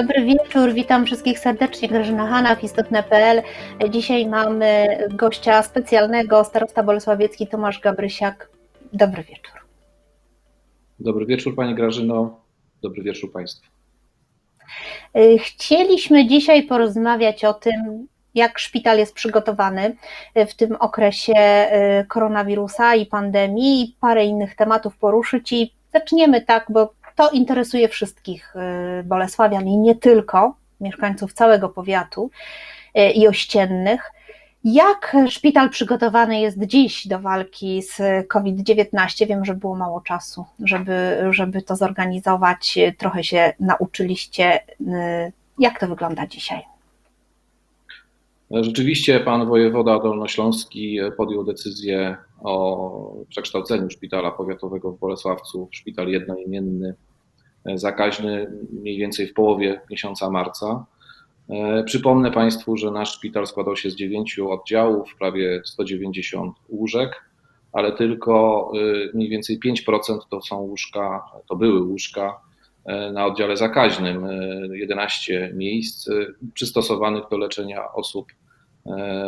Dobry wieczór, witam wszystkich serdecznie. Grażyna Hanach, istotne.pl. Dzisiaj mamy gościa specjalnego, starosta bolesławiecki Tomasz Gabrysiak. Dobry wieczór. Dobry wieczór Pani Grażyno, dobry wieczór Państwu. Chcieliśmy dzisiaj porozmawiać o tym, jak szpital jest przygotowany w tym okresie y, koronawirusa i pandemii i parę innych tematów poruszyć i zaczniemy tak, bo to interesuje wszystkich y, Bolesławian i nie tylko, mieszkańców całego powiatu y, i ościennych. Jak szpital przygotowany jest dziś do walki z COVID-19? Wiem, że było mało czasu, żeby, żeby to zorganizować. Trochę się nauczyliście. Jak to wygląda dzisiaj? Rzeczywiście pan wojewoda dolnośląski podjął decyzję o przekształceniu szpitala powiatowego w Bolesławcu w szpital jednoimienny zakaźny mniej więcej w połowie miesiąca marca. Przypomnę Państwu, że nasz szpital składał się z dziewięciu oddziałów, prawie 190 łóżek, ale tylko y, mniej więcej 5% to są łóżka, to były łóżka na oddziale zakaźnym, 11 y, miejsc przystosowanych do leczenia osób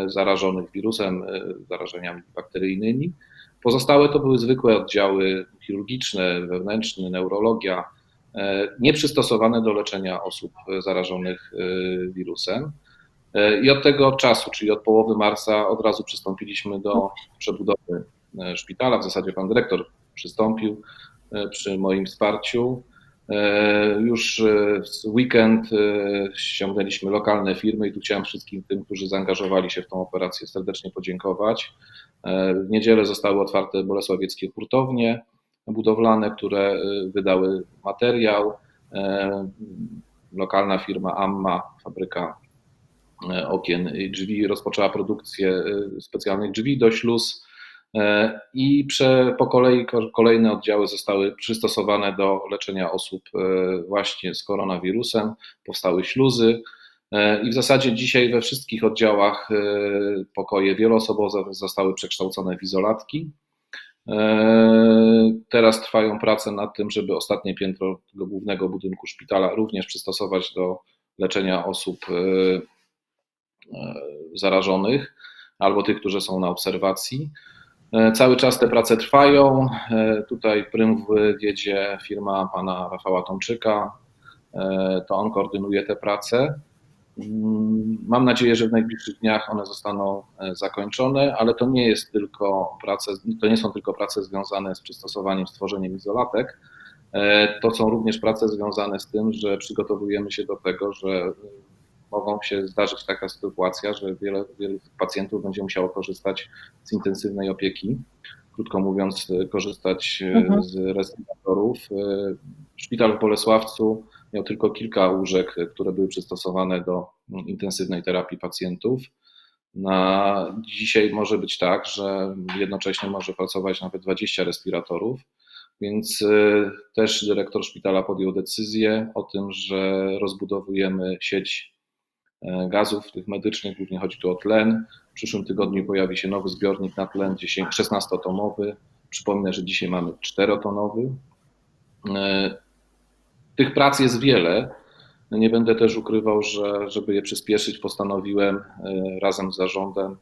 zarażonych wirusem, zarażeniami bakteryjnymi. Pozostałe to były zwykłe oddziały chirurgiczne, wewnętrzne, neurologia, E, nieprzystosowane do leczenia osób zarażonych e, wirusem. E, I od tego czasu, czyli od połowy marca, od razu przystąpiliśmy do przebudowy szpitala. W zasadzie pan dyrektor przystąpił przy moim wsparciu. Już w weekend ściągnęliśmy lokalne firmy i tu chciałem wszystkim tym, którzy zaangażowali się w tą operację, serdecznie podziękować. W niedzielę zostały otwarte bolesławieckie hurtownie budowlane, które wydały materiał. E, lokalna firma Amma, fabryka e, okien i drzwi, rozpoczęła produkcję specjalnych drzwi do śluz e, i prze, po kolei kolejne oddziały zostały przystosowane do leczenia osób właśnie z koronawirusem. Powstały śluzy. I w zasadzie dzisiaj we wszystkich oddziałach pokoje wieloosobowe zostały przekształcone w izolatki. E, teraz trwają prace nad tym, żeby ostatnie piętro głównego budynku szpitala również przystosować do leczenia osób e, e, zarażonych albo tych, którzy są na obserwacji. Cały czas te prace trwają. Tutaj prym wiedzie firma pana Rafała Tomczyka. To on koordynuje te prace. Mm, mam nadzieję, że w najbliższych dniach one zostaną e, zakończone, ale to nie jest tylko prace, to nie są tylko prace związane z przystosowaniem, stworzeniem izolatek. E, to są również prace związane z tym, że przygotowujemy się do tego, że e, mogą się zdarzyć taka sytuacja, że wiele, wielu pacjentów będzie musiało korzystać z intensywnej opieki. Krótko mówiąc, korzystać mhm. z respiratorów. Szpital w Bolesławcu miał tylko kilka łóżek, które były przystosowane do intensywnej terapii pacjentów. Na dzisiaj może być tak, że jednocześnie może pracować nawet 20 respiratorów, więc też dyrektor szpitala podjął decyzję o tym, że rozbudowujemy sieć e, gazów tych medycznych, głównie chodzi tu o tlen. W przyszłym tygodniu pojawi się nowy zbiornik na tlen, 16-tonowy. Przypomnę, że dzisiaj mamy 4-tonowy. Tych prac jest wiele. Nie będę też ukrywał, że żeby je przyspieszyć, postanowiłem e, razem z zarządem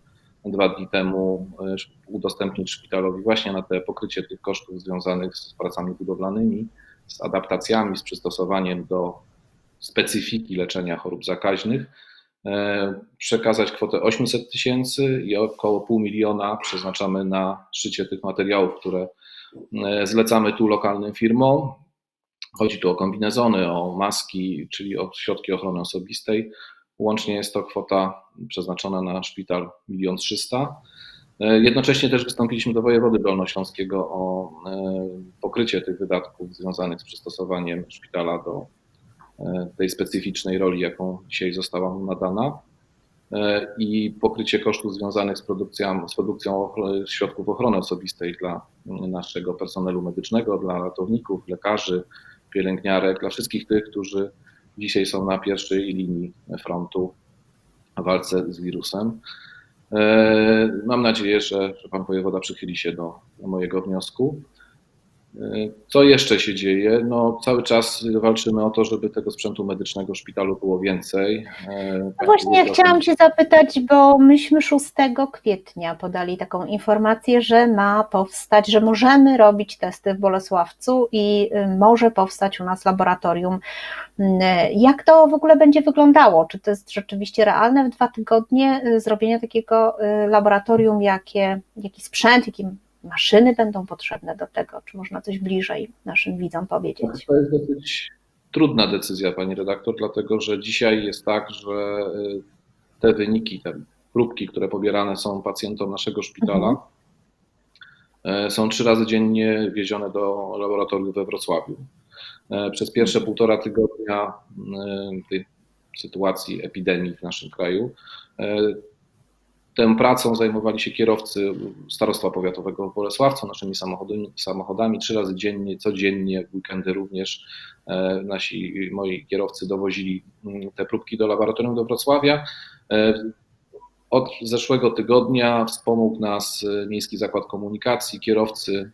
dwa dni temu e, udostępnić szpitalowi właśnie na te pokrycie tych kosztów związanych z pracami budowlanymi, z adaptacjami, z przystosowaniem do specyfiki leczenia chorób zakaźnych, e, przekazać kwotę 800 tysięcy i około pół miliona przeznaczamy na szycie tych materiałów, które zlecamy tu lokalnym firmom. Chodzi tu o kombinezony, o maski, czyli o środki ochrony osobistej. Łącznie jest to kwota przeznaczona na szpital 1 300 Jednocześnie też wystąpiliśmy do wojewody dolnośląskiego o e, pokrycie tych wydatków związanych z przystosowaniem szpitala do e, tej specyficznej roli, jaką dzisiaj została mu nadana e, i pokrycie kosztów związanych z produkcją, z produkcją środków ochrony osobistej dla naszego personelu medycznego, dla ratowników, lekarzy, pielęgniarek, dla wszystkich tych, którzy dzisiaj są na pierwszej linii frontu w walce z wirusem. E, mam nadzieję, że, pan wojewoda przychyli się do mojego wniosku. Co jeszcze się dzieje? No, cały czas walczymy o to, żeby tego sprzętu medycznego w szpitalu było więcej. No właśnie, ja chciałam Cię zapytać, bo myśmy 6 kwietnia podali taką informację, że ma powstać, że możemy robić testy w Bolesławcu i y, może powstać u nas laboratorium. Jak to w ogóle będzie wyglądało? Czy to jest rzeczywiście realne w dwa tygodnie y, zrobienie takiego y, laboratorium? Jakie, jaki sprzęt, jaki maszyny będą potrzebne do tego? Czy można coś bliżej naszym widzom powiedzieć? To jest dosyć trudna decyzja, pani redaktor, dlatego że dzisiaj jest tak, że te wyniki, te próbki, które pobierane są pacjentom naszego szpitala, mhm. są trzy razy dziennie wiezione do laboratorium we Wrocławiu. Przez pierwsze półtora tygodnia tej sytuacji epidemii w naszym kraju Tą pracą zajmowali się kierowcy Starostwa Powiatowego w Bolesławcu naszymi samochodami, samochodami trzy razy dziennie, codziennie, w weekendy również e, nasi, moi kierowcy dowozili mm, te próbki do laboratorium do Wrocławia. E, od zeszłego tygodnia wspomógł nas e, Miejski Zakład Komunikacji, kierowcy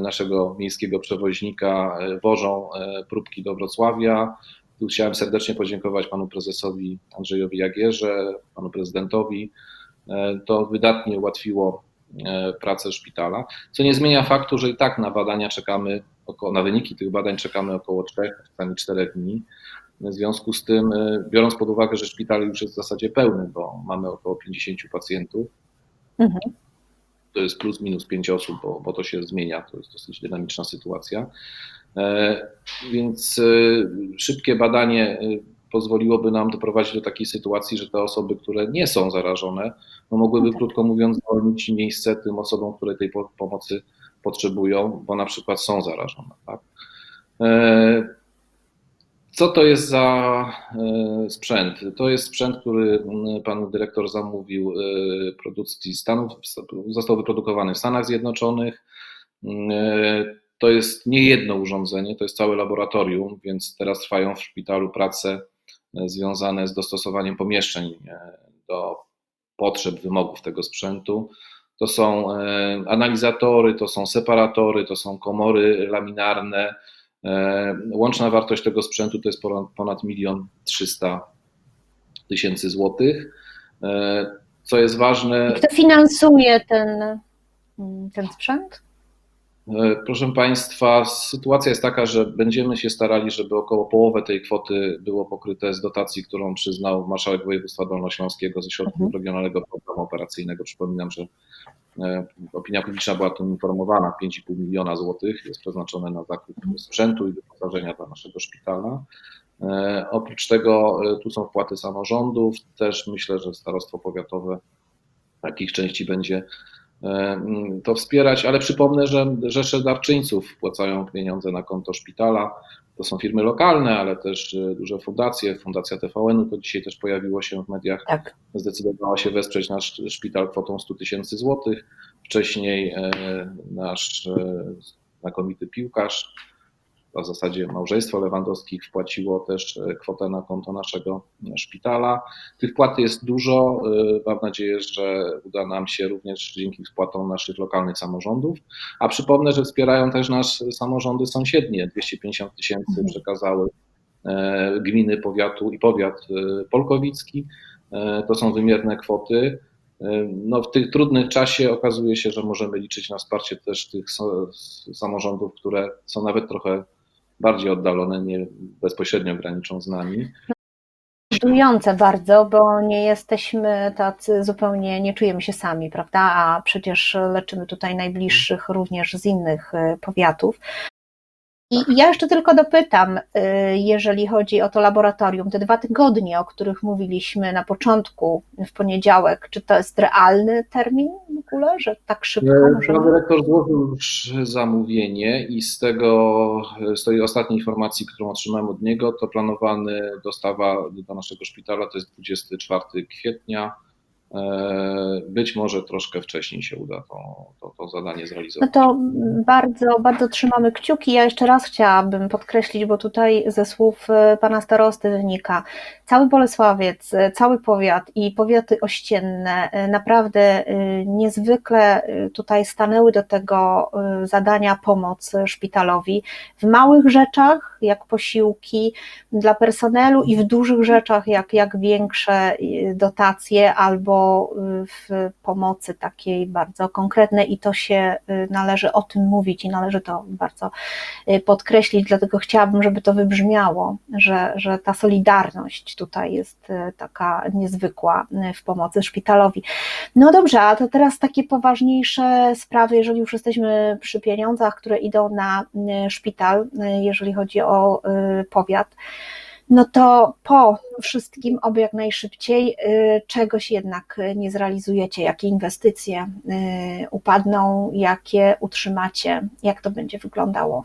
naszego miejskiego przewoźnika wożą próbki do Wrocławia. Chciałem serdecznie podziękować panu prezesowi Andrzejowi Jagierze, panu prezydentowi. E, to wydatnie ułatwiło e, pracę szpitala, co nie zmienia faktu, że i tak na badania czekamy, około, na wyniki tych badań czekamy około 3, czasami 4 dni. W związku z tym, e, biorąc pod uwagę, że szpital już jest w zasadzie pełny, bo mamy około 50 pacjentów, mhm. To jest plus minus 5 osób, bo, bo to się zmienia, to jest dosyć dynamiczna sytuacja. E, więc e, szybkie badanie e, pozwoliłoby nam doprowadzić do takiej sytuacji, że te osoby, które nie są zarażone, no mogłyby, okay. krótko mówiąc, zwolnić miejsce tym osobom, które tej pomocy potrzebują, bo na przykład są zarażone. Tak? Co to jest za sprzęt? To jest sprzęt, który pan dyrektor zamówił produkcji Stanów, został wyprodukowany w Stanach Zjednoczonych. To jest nie jedno urządzenie, to jest całe laboratorium, więc teraz trwają w szpitalu prace e, związane z dostosowaniem pomieszczeń e, do potrzeb, wymogów tego sprzętu. To są e, analizatory, to są separatory, to są komory laminarne. Łączna wartość tego sprzętu to jest ponad milion trzysta tysięcy złotych. Co jest ważne. Kto finansuje ten, ten sprzęt? E, proszę Państwa, sytuacja jest taka, że będziemy się starali, żeby około połowę tej kwoty było pokryte z dotacji, którą przyznał marszałek województwa dolnośląskiego ze środków mhm. regionalnego programu operacyjnego. Przypominam, że e, opinia publiczna była tym informowana. 5,5 miliona złotych jest przeznaczone na zakup sprzętu i wyposażenia dla naszego szpitala. E, oprócz tego tu są wpłaty samorządów, też myślę, że starostwo powiatowe takich części będzie E, to wspierać, ale przypomnę, że rzesze darczyńców wpłacają pieniądze na konto szpitala. To są firmy lokalne, ale też e, duże fundacje. Fundacja TVN-u to dzisiaj też pojawiło się w mediach. Tak. Zdecydowała się wesprzeć nasz szpital kwotą 100 tysięcy złotych. Wcześniej e, nasz znakomity piłkarz w zasadzie małżeństwo Lewandowskich wpłaciło też e, kwotę na konto naszego szpitala. Tych wpłat jest dużo. E, mam nadzieję, że uda nam się również dzięki wpłatom naszych lokalnych samorządów. A przypomnę, że wspierają też nas samorządy sąsiednie. 250 tysięcy mhm. przekazały e, gminy powiatu i powiat polkowicki. To są wymierne kwoty. No, w tym trudnym czasie okazuje się, że możemy liczyć na wsparcie też tych samorządów, które są nawet trochę bardziej oddalone, nie bezpośrednio graniczą z nami. Budujące bardzo, bo nie jesteśmy tacy zupełnie, nie czujemy się sami, prawda? A przecież leczymy tutaj najbliższych również z innych y, powiatów. I ja jeszcze tylko dopytam, y, jeżeli chodzi o to laboratorium, te dwa tygodnie, o których mówiliśmy na początku, w poniedziałek, czy to jest realny termin w ogóle, że tak szybko e, możemy? Pan dyrektor złożył już zamówienie i z tego, z tej ostatniej informacji, którą otrzymałem od niego, to planowany dostawa do naszego szpitala to jest 24 kwietnia być może troszkę wcześniej się uda to, to, to zadanie No zrealizować. to bardzo, bardzo trzymamy kciuki. Ja jeszcze raz chciałabym podkreślić, bo tutaj ze słów e, pana starosty wynika, cały Bolesławiec, e, cały powiat i powiaty ościenne e, naprawdę e, niezwykle e, tutaj stanęły do tego e, zadania pomoc szpitalowi w małych rzeczach, jak posiłki dla personelu i w dużych rzeczach, jak, jak większe e, dotacje albo w pomocy takiej bardzo konkretnej i to się y, należy o tym mówić i należy to bardzo y, podkreślić, dlatego chciałabym, żeby to wybrzmiało, że, że ta solidarność tutaj jest y, taka niezwykła w pomocy szpitalowi. No dobrze, a to teraz takie poważniejsze sprawy, jeżeli już jesteśmy przy pieniądzach, które idą na szpital, jeżeli chodzi o powiat no to po wszystkim, oby jak najszybciej, y, czegoś jednak y, nie zrealizujecie, jakie inwestycje y, upadną, jakie utrzymacie, jak to będzie wyglądało.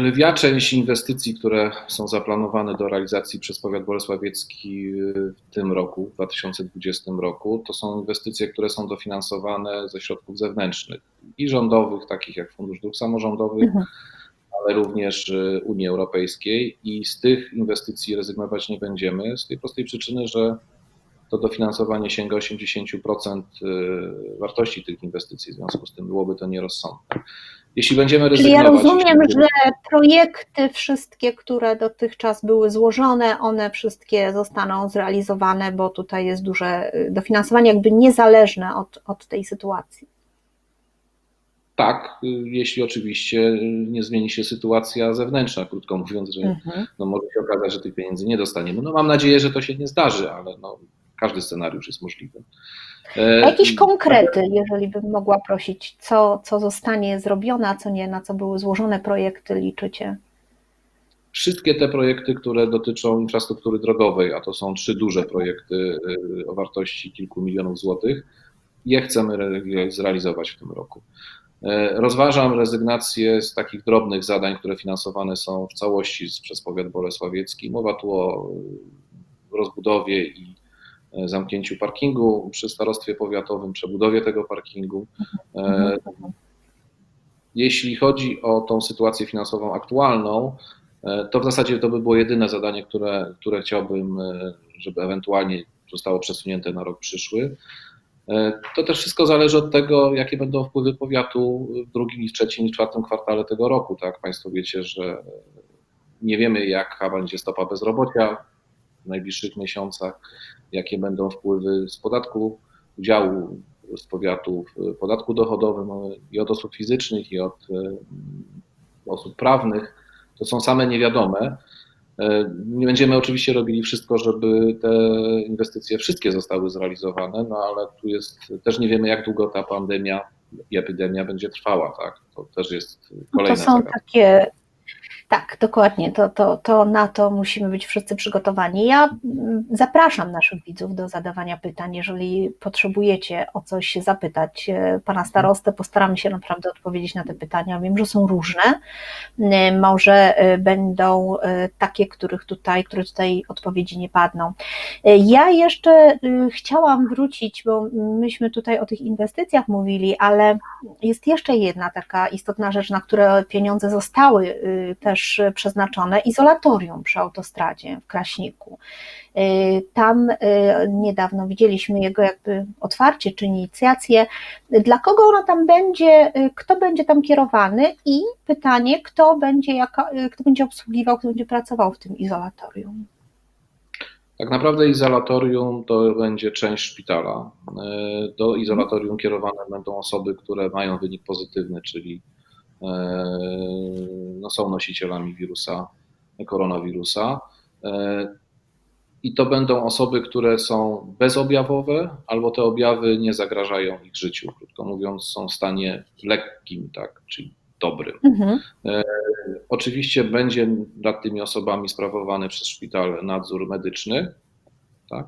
Lwia część inwestycji, które są zaplanowane do realizacji przez powiat bolesławiecki w tym roku, w 2020 roku, to są inwestycje, które są dofinansowane ze środków zewnętrznych i rządowych, takich jak Fundusz Dróg Samorządowych, Mhm. Ale również y, Unii Europejskiej i z tych inwestycji rezygnować nie będziemy z tej prostej przyczyny, że to dofinansowanie sięga 80% y, wartości tych inwestycji, w związku z tym byłoby to nierozsądne. Jeśli będziemy Czyli ja rezygnować... rozumiem, że projekty wszystkie, które dotychczas były złożone, one wszystkie zostaną zrealizowane, bo tutaj jest duże y, dofinansowanie, jakby niezależne od, od tej sytuacji. Tak, jeśli oczywiście y, nie zmieni się sytuacja zewnętrzna, krótko mówiąc, że Mhm. no, może się okazać, że tych pieniędzy nie dostaniemy. No mam nadzieję, że to się nie zdarzy, ale no, każdy scenariusz jest możliwy. E, A jakieś konkrety, jeżeli bym mogła prosić, co, co zostanie zrobione, a co nie, na co były złożone projekty, liczycie? Wszystkie te projekty, które dotyczą infrastruktury drogowej, a to są trzy duże projekty y, o wartości kilku milionów złotych, je chcemy re- zrealizować w tym roku. E, Rozważam rezygnację z takich drobnych zadań, które finansowane są w całości przez powiat bolesławiecki. Mowa tu o y, rozbudowie i e, zamknięciu parkingu przy starostwie powiatowym, przebudowie tego parkingu. E. Jeśli chodzi o tą sytuację finansową aktualną, e, to w zasadzie to by było jedyne zadanie, które, które chciałbym, e, żeby ewentualnie zostało przesunięte na rok przyszły. E, To też wszystko zależy od tego, jakie będą wpływy powiatu w drugim, trzecim, i czwartym kwartale tego roku. Tak, Państwo wiecie, że nie wiemy, jaka będzie stopa bezrobocia w najbliższych miesiącach, jakie będą wpływy z podatku udziału z powiatu w podatku dochodowym e, i od osób fizycznych, i od e, osób prawnych. To są same niewiadome. E, Nie będziemy oczywiście robili wszystko, żeby te inwestycje wszystkie zostały zrealizowane, no ale tu jest, też nie wiemy, jak długo ta pandemia i epidemia będzie trwała, tak? To też jest No kolejna to są zagadka. takie. Tak, dokładnie. To, to, to na to musimy być wszyscy przygotowani. Ja mm, zapraszam naszych widzów do zadawania pytań. Jeżeli potrzebujecie o coś zapytać e, pana starostę, postaramy się naprawdę odpowiedzieć na te pytania. Wiem, że są różne. E, Może e, będą takie, których tutaj, które tutaj odpowiedzi nie padną. Ja jeszcze e, chciałam wrócić, bo myśmy tutaj o tych inwestycjach mówili, ale jest jeszcze jedna taka istotna rzecz, na które pieniądze zostały y, też przeznaczone, izolatorium przy autostradzie w Kraśniku. Y, Tam y, niedawno widzieliśmy jego jakby otwarcie czy inicjację. Dla kogo ona tam będzie, kto będzie tam kierowany i pytanie, kto będzie, kto będzie obsługiwał, kto będzie pracował w tym izolatorium. Tak naprawdę izolatorium to będzie część szpitala. E, Do izolatorium kierowane będą osoby, które mają wynik pozytywny, czyli e, no, są nosicielami wirusa, koronawirusa. E, I to będą osoby, które są bezobjawowe, albo te objawy nie zagrażają ich życiu. Krótko mówiąc, są w stanie lekkim, tak, czyli dobrym. Mhm. Oczywiście będzie nad tymi osobami sprawowany przez szpital nadzór medyczny. Tak?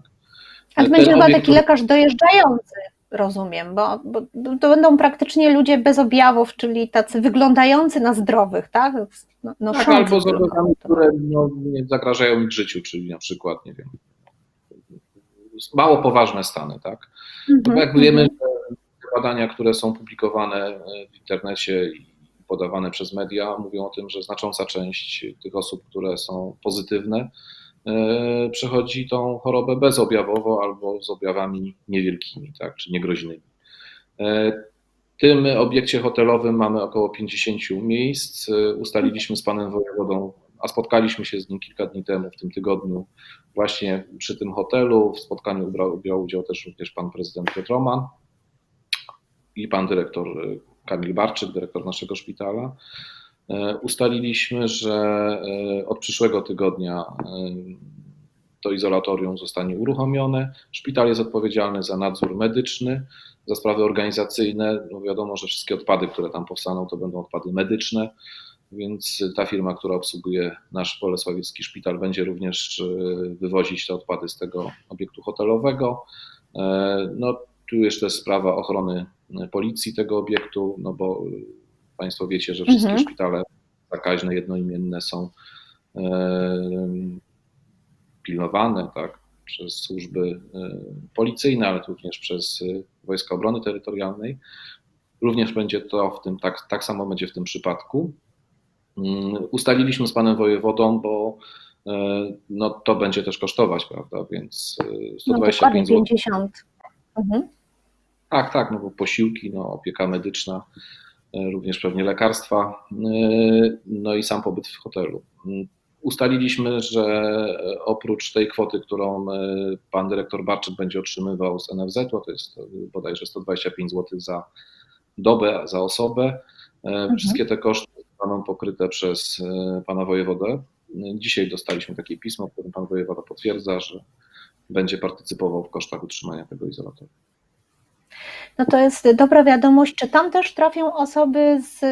Ale będzie chyba obiekt, taki lekarz dojeżdżający, rozumiem, bo, bo to będą praktycznie ludzie bez objawów, czyli tacy wyglądający na zdrowych, tak? No, tak, noszący albo z objawami, które no, nie zagrażają ich życiu, czyli na przykład, nie wiem, mało poważne stany, tak? Mhm, jak wiemy, mhm. że te badania, które są publikowane w internecie i podawane przez media, mówią o tym, że znacząca część tych osób, które są pozytywne, e, przechodzi tą chorobę bezobjawowo albo z objawami niewielkimi, tak, czy niegroźnymi. E, W tym obiekcie hotelowym mamy około 50 miejsc. E, Ustaliliśmy z panem wojewodą, a spotkaliśmy się z nim kilka dni temu, w tym tygodniu, właśnie przy tym hotelu. W spotkaniu brał, brał udział też również pan prezydent Piotr Roman i pan dyrektor e, Kamil Barczyk, dyrektor naszego szpitala. E, Ustaliliśmy, że e, od przyszłego tygodnia e, to izolatorium zostanie uruchomione. Szpital jest odpowiedzialny za nadzór medyczny, za sprawy organizacyjne. No wiadomo, że wszystkie odpady, które tam powstaną, to będą odpady medyczne, więc ta firma, która obsługuje nasz Bolesławiecki Szpital, będzie również wywozić te odpady z tego obiektu hotelowego. No, tu jeszcze sprawa ochrony policji tego obiektu, no bo Państwo wiecie, że wszystkie Mhm. szpitale zakaźne, jednoimienne są e, pilnowane tak, przez służby e, policyjne, ale również przez e, Wojska Obrony Terytorialnej. Również będzie to w tym, tak, tak samo będzie w tym przypadku. Mm, Ustaliliśmy z panem wojewodą, bo no, to będzie też kosztować, prawda? Więc e, No dokładnie 125 zł. 50. Mhm. Tak, tak, no bo posiłki, no, opieka medyczna, również pewnie lekarstwa, e, no i sam pobyt w hotelu. Ustaliliśmy, że e, oprócz tej kwoty, którą e, pan dyrektor Barczyk będzie otrzymywał z NFZ-u, to jest e, bodajże 125 zł za dobę, za osobę, e, wszystkie te koszty zostaną pokryte przez e, pana wojewodę. Dzisiaj dostaliśmy takie pismo, w którym pan wojewoda potwierdza, że będzie partycypował w kosztach utrzymania tego izolatora. No to jest dobra wiadomość. Czy tam też trafią osoby z,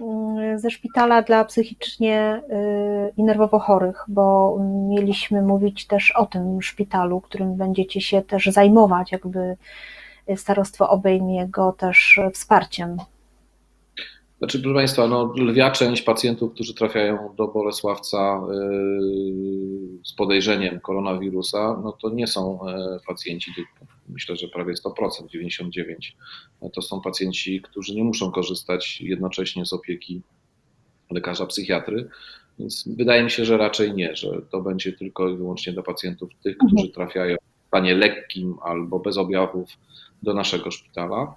mm, ze szpitala dla psychicznie y, i nerwowo chorych? Bo mieliśmy mówić też o tym szpitalu, którym będziecie się też zajmować, jakby starostwo obejmie go też wsparciem. Znaczy, proszę Państwa, no, lwia część pacjentów, którzy trafiają do Bolesławca yy, z podejrzeniem koronawirusa, no to nie są e, pacjenci, myślę, że prawie 100%, 99%. To są pacjenci, którzy nie muszą korzystać jednocześnie z opieki lekarza psychiatry, więc wydaje mi się, że raczej nie, że to będzie tylko i wyłącznie dla pacjentów tych, którzy trafiają w stanie lekkim albo bez objawów do naszego szpitala.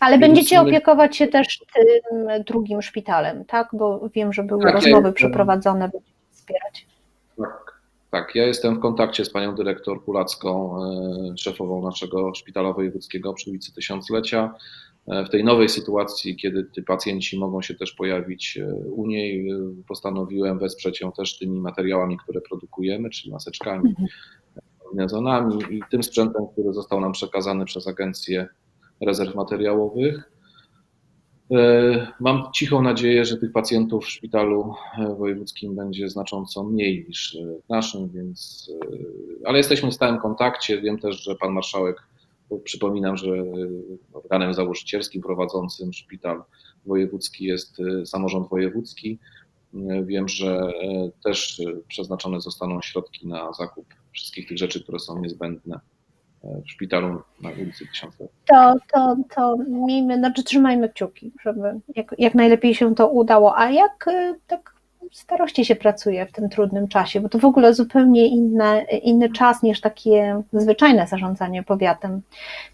Ale Więc będziecie my- opiekować się też tym drugim szpitalem, tak? Bo wiem, że były Tak, ja rozmowy jestem- przeprowadzone, będziecie wspierać. Tak, tak. Ja jestem w kontakcie z panią dyrektor Kulacką, e, szefową naszego szpitala wojewódzkiego przy ulicy Tysiąclecia. E, W tej nowej sytuacji, kiedy ci pacjenci mogą się też pojawić e, u niej, postanowiłem wesprzeć ją też tymi materiałami, które produkujemy, czyli maseczkami, Mhm. kombinezonami i tym sprzętem, który został nam przekazany przez Agencję Rezerw Materiałowych. E, Mam cichą nadzieję, że tych pacjentów w szpitalu e, wojewódzkim będzie znacząco mniej niż e, w naszym, więc, ale jesteśmy w stałym kontakcie. Wiem też, że pan marszałek, przypominam, że organem założycielskim prowadzącym szpital wojewódzki jest samorząd wojewódzki. Wiem, że też przeznaczone zostaną środki na zakup wszystkich tych rzeczy, które są niezbędne w szpitalu na ulicy Tysiąclecia. To, to, to miejmy, znaczy trzymajmy kciuki, żeby jak, jak najlepiej się to udało. A jak y, tak w starości się pracuje w tym trudnym czasie? Bo to w ogóle zupełnie inne, inny czas niż takie zwyczajne zarządzanie powiatem.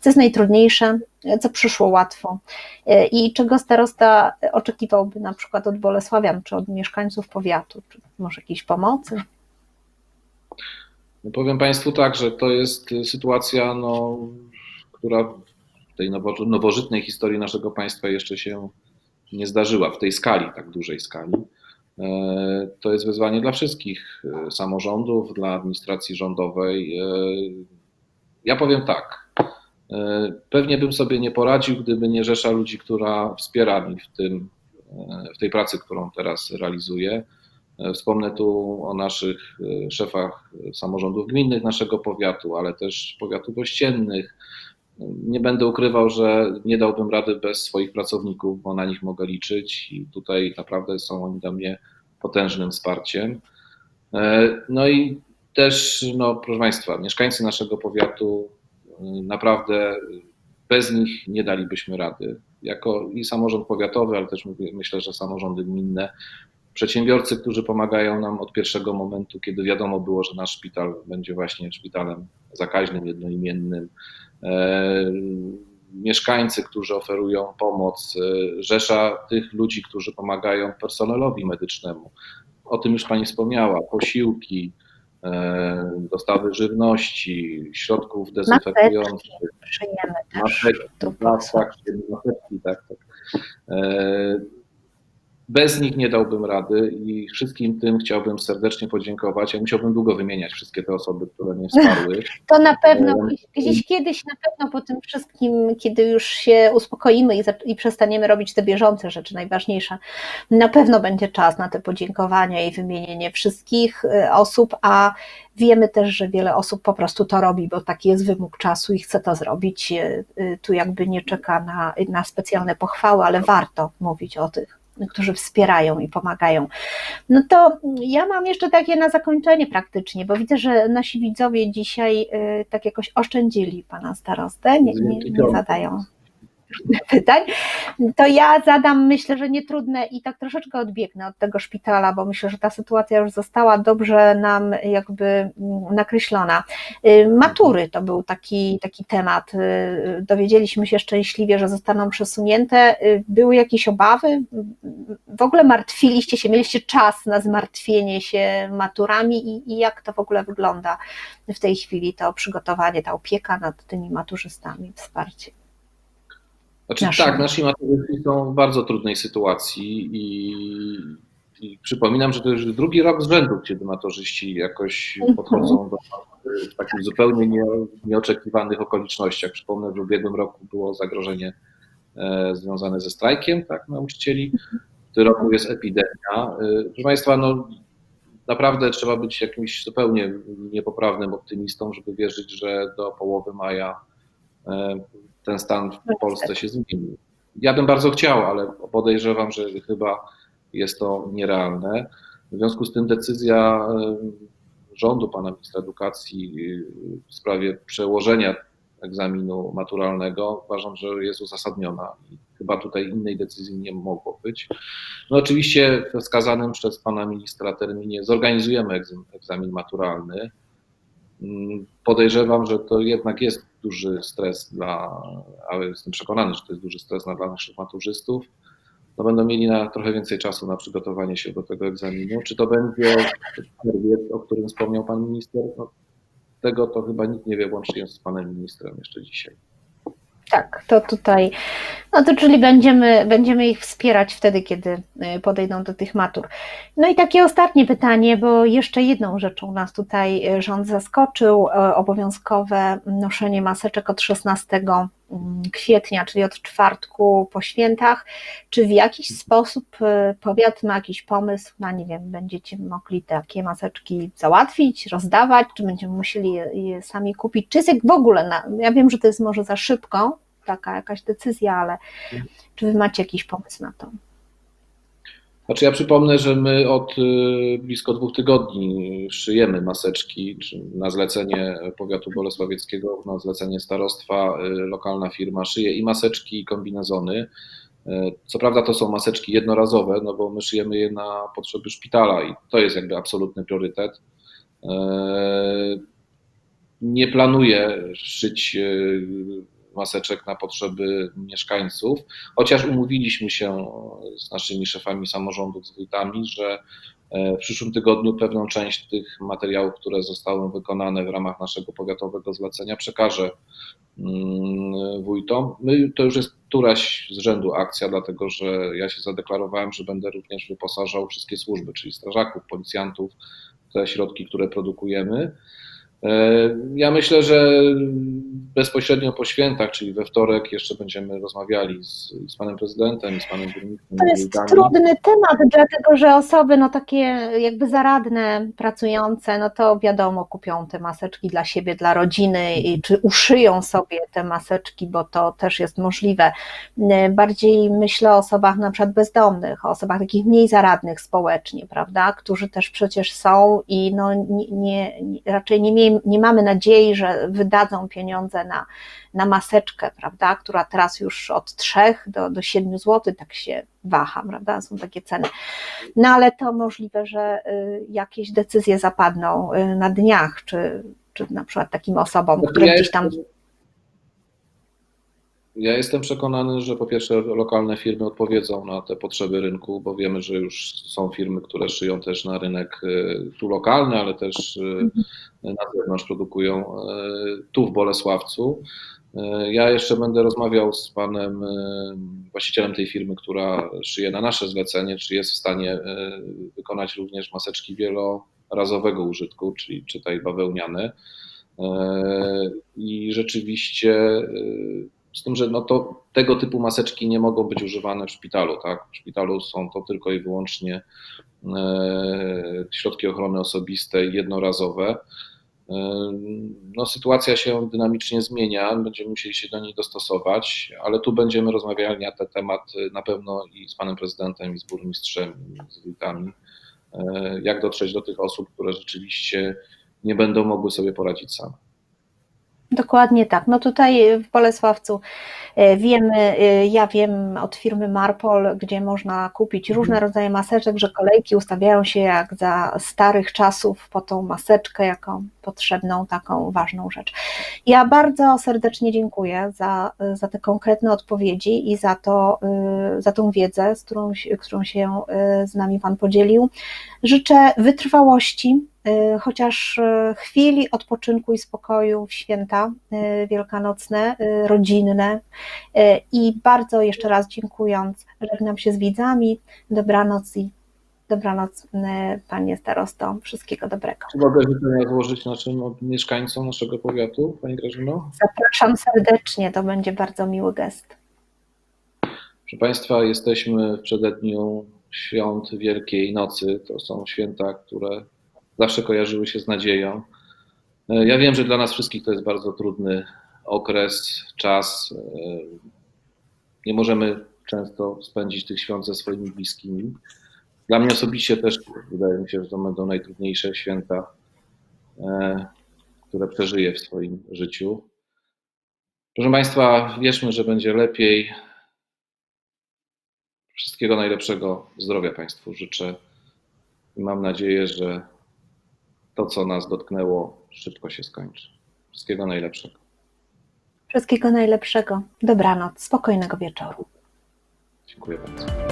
Co jest najtrudniejsze, co przyszło łatwo Y, i czego starosta oczekiwałby na przykład od Bolesławian, czy od mieszkańców powiatu, czy może jakiejś pomocy? No powiem Państwu tak, że to jest y, sytuacja, no, która w tej nowo, nowożytnej historii naszego państwa jeszcze się nie zdarzyła w tej skali, tak dużej skali. E, To jest wyzwanie dla wszystkich e, samorządów, dla administracji rządowej. E, Ja powiem tak. e, Pewnie bym sobie nie poradził, gdyby nie rzesza ludzi, która wspiera mnie w, tym, w tej pracy, którą teraz realizuję. E, Wspomnę tu o naszych e, szefach samorządów gminnych naszego powiatu, ale też powiatów ościennych. Nie będę ukrywał, że nie dałbym rady bez swoich pracowników, bo na nich mogę liczyć i tutaj naprawdę są oni dla mnie potężnym wsparciem. No i też, no, proszę Państwa, mieszkańcy naszego powiatu naprawdę bez nich nie dalibyśmy rady. Jako i samorząd powiatowy, ale też myślę, że samorządy gminne, przedsiębiorcy, którzy pomagają nam od pierwszego momentu, kiedy wiadomo było, że nasz szpital będzie właśnie szpitalem zakaźnym, jednoimiennym. E, mieszkańcy, którzy oferują pomoc, e, rzesza tych ludzi, którzy pomagają personelowi medycznemu. O tym już Pani wspomniała, posiłki, e, dostawy żywności, środków dezynfekujących. Też. Maseczki, tak, maseczki, tak, tak. Bez nich nie dałbym rady i wszystkim tym chciałbym serdecznie podziękować. Ja musiałbym długo wymieniać wszystkie te osoby, które mnie wsparły. To na pewno gdzieś, kiedyś, na pewno po tym wszystkim, kiedy już się uspokoimy i, i przestaniemy robić te bieżące rzeczy, najważniejsze, na pewno będzie czas na te podziękowania i wymienienie wszystkich y, osób, a wiemy też, że wiele osób po prostu to robi, bo taki jest wymóg czasu i chce to zrobić. Y, y, tu jakby nie czeka na, na specjalne pochwały, ale warto mówić o tych którzy wspierają i pomagają. No to ja mam jeszcze takie na zakończenie praktycznie, bo widzę, że nasi widzowie dzisiaj y, tak jakoś oszczędzili pana starostę, nie, nie, nie zadają pytań, to ja zadam, myślę, że nietrudne i tak troszeczkę odbiegnę od tego szpitala, bo myślę, że ta sytuacja już została dobrze nam jakby mm, nakreślona. Y, matury to był taki, taki temat. Y, dowiedzieliśmy się szczęśliwie, że zostaną przesunięte. Y, były jakieś obawy? W ogóle martwiliście się, mieliście czas na zmartwienie się maturami i, i jak to w ogóle wygląda w tej chwili, to przygotowanie, ta opieka nad tymi maturzystami, wsparcie? Znaczy, nasi. Tak, nasi maturzyści są w bardzo trudnej sytuacji i, i, przypominam, że to już drugi rok z rzędu, kiedy maturzyści jakoś mhm. podchodzą do w takich zupełnie nie, nieoczekiwanych okolicznościach. Przypomnę, że w ubiegłym roku było zagrożenie e, związane ze strajkiem tak, nauczycieli. W tym roku jest epidemia. E, proszę Państwa, no, naprawdę trzeba być jakimś zupełnie niepoprawnym optymistą, żeby wierzyć, że do połowy maja e, ten stan w no, Polsce się zmienił. Ja bym bardzo chciał, ale podejrzewam, że chyba jest to nierealne. W związku z tym decyzja rządu, pana ministra edukacji w sprawie przełożenia egzaminu maturalnego uważam, że jest uzasadniona i chyba tutaj innej decyzji nie mogło być. No oczywiście w wskazanym przez pana ministra terminie zorganizujemy egzamin maturalny. Podejrzewam, że to jednak jest duży stres dla, ale jestem przekonany, że to jest duży stres dla naszych maturzystów, to będą mieli na trochę więcej czasu na przygotowanie się do tego egzaminu. Czy to będzie czerwiec, o którym wspomniał pan minister? No, tego to chyba nikt nie wie, łącznie z panem ministrem jeszcze dzisiaj. Tak, to tutaj, no to czyli będziemy, będziemy ich wspierać wtedy, kiedy y, podejdą do tych matur. No i takie ostatnie pytanie, bo jeszcze jedną rzeczą nas tutaj y, rząd zaskoczył, y, obowiązkowe noszenie maseczek od 16 mm, kwietnia, czyli od czwartku po świętach. Czy w jakiś sposób powiat ma jakiś pomysł na, nie wiem, będziecie mogli takie maseczki załatwić, rozdawać, czy będziemy musieli je sami kupić, czy jest w ogóle, na, ja wiem, że to jest może za szybko, taka jakaś decyzja, ale czy wy macie jakiś pomysł na to? Znaczy ja przypomnę, że my od y, blisko dwóch tygodni szyjemy maseczki na zlecenie powiatu bolesławieckiego, na zlecenie starostwa, y, lokalna firma szyje i maseczki i kombinezony. Y, co prawda to są maseczki jednorazowe, no bo my szyjemy je na potrzeby szpitala i to jest jakby absolutny priorytet. Nie planuję szyć maseczek na potrzeby mieszkańców, chociaż umówiliśmy się z naszymi szefami samorządów, z wójtami, że e, w przyszłym tygodniu pewną część tych materiałów, które zostały wykonane w ramach naszego powiatowego zlecenia, przekażę mm, wójtom. My, to już jest któraś z rzędu akcja, dlatego że ja się zadeklarowałem, że będę również wyposażał wszystkie służby, czyli strażaków, policjantów, te środki, które produkujemy. Ja myślę, że bezpośrednio po świętach, czyli we wtorek, jeszcze będziemy rozmawiali z, z panem prezydentem i z panem burmistrzem. To jest trudny temat, dlatego że osoby no takie jakby zaradne, pracujące, no to wiadomo, kupią te maseczki dla siebie, dla rodziny, i czy uszyją sobie te maseczki, bo to też jest możliwe. Bardziej myślę o osobach na przykład bezdomnych, o osobach takich mniej zaradnych społecznie, prawda, którzy też przecież są i no nie, nie raczej nie, mie, nie mamy nadziei, że wydadzą pieniądze na, na maseczkę, prawda, która teraz już od 3 do, do 7 zł tak się waha, prawda, są takie ceny. No ale to możliwe, że y, jakieś decyzje zapadną y, na dniach, czy, czy na przykład takim osobom, które ja gdzieś tam... Ja jestem przekonany, że po pierwsze lokalne firmy odpowiedzą na te potrzeby rynku, bo wiemy, że już są firmy, które szyją też na rynek y, tu lokalny, ale też Mhm. na zewnątrz produkują tu w Bolesławcu. Ja jeszcze będę rozmawiał z panem właścicielem tej firmy, która szyje na nasze zlecenie, czy jest w stanie wykonać również maseczki wielorazowego użytku, czyli czytaj bawełniane. I rzeczywiście z tym, że no to tego typu maseczki nie mogą być używane w szpitalu, tak? W szpitalu są to tylko i wyłącznie środki ochrony osobistej jednorazowe. No, sytuacja się dynamicznie zmienia, będziemy musieli się do niej dostosować, ale tu będziemy rozmawiali na ten temat na pewno i z panem prezydentem, i z burmistrzem, i z wójtami, jak dotrzeć do tych osób, które rzeczywiście nie będą mogły sobie poradzić same. Dokładnie tak. No tutaj w Bolesławcu wiemy, ja wiem od firmy Marpol, gdzie można kupić różne rodzaje maseczek, że kolejki ustawiają się jak za starych czasów po tą maseczkę jako potrzebną, taką ważną rzecz. Ja bardzo serdecznie dziękuję za, za te konkretne odpowiedzi i za, to, za tą wiedzę, z którą, którą się z nami Pan podzielił. Życzę wytrwałości, chociaż chwili odpoczynku i spokoju w święta wielkanocne, rodzinne. I bardzo jeszcze raz dziękując, żegnam się z widzami. Dobranoc i dobranoc, panie starosto. Wszystkiego dobrego. Czy mogę życzenia złożyć naszym mieszkańcom naszego powiatu, pani Grażyno? Zapraszam serdecznie, to będzie bardzo miły gest. Proszę Państwa, jesteśmy w przededniu świąt Wielkiej Nocy. To są święta, które zawsze kojarzyły się z nadzieją. Ja wiem, że dla nas wszystkich to jest bardzo trudny okres, czas. Nie możemy często spędzić tych świąt ze swoimi bliskimi. Dla mnie osobiście też wydaje mi się, że to będą najtrudniejsze święta, które przeżyję w swoim życiu. Proszę Państwa, wierzmy, że będzie lepiej. Wszystkiego najlepszego, zdrowia Państwu życzę i mam nadzieję, że to, co nas dotknęło, szybko się skończy. Wszystkiego najlepszego. Wszystkiego najlepszego. Dobranoc, spokojnego wieczoru. Dziękuję bardzo.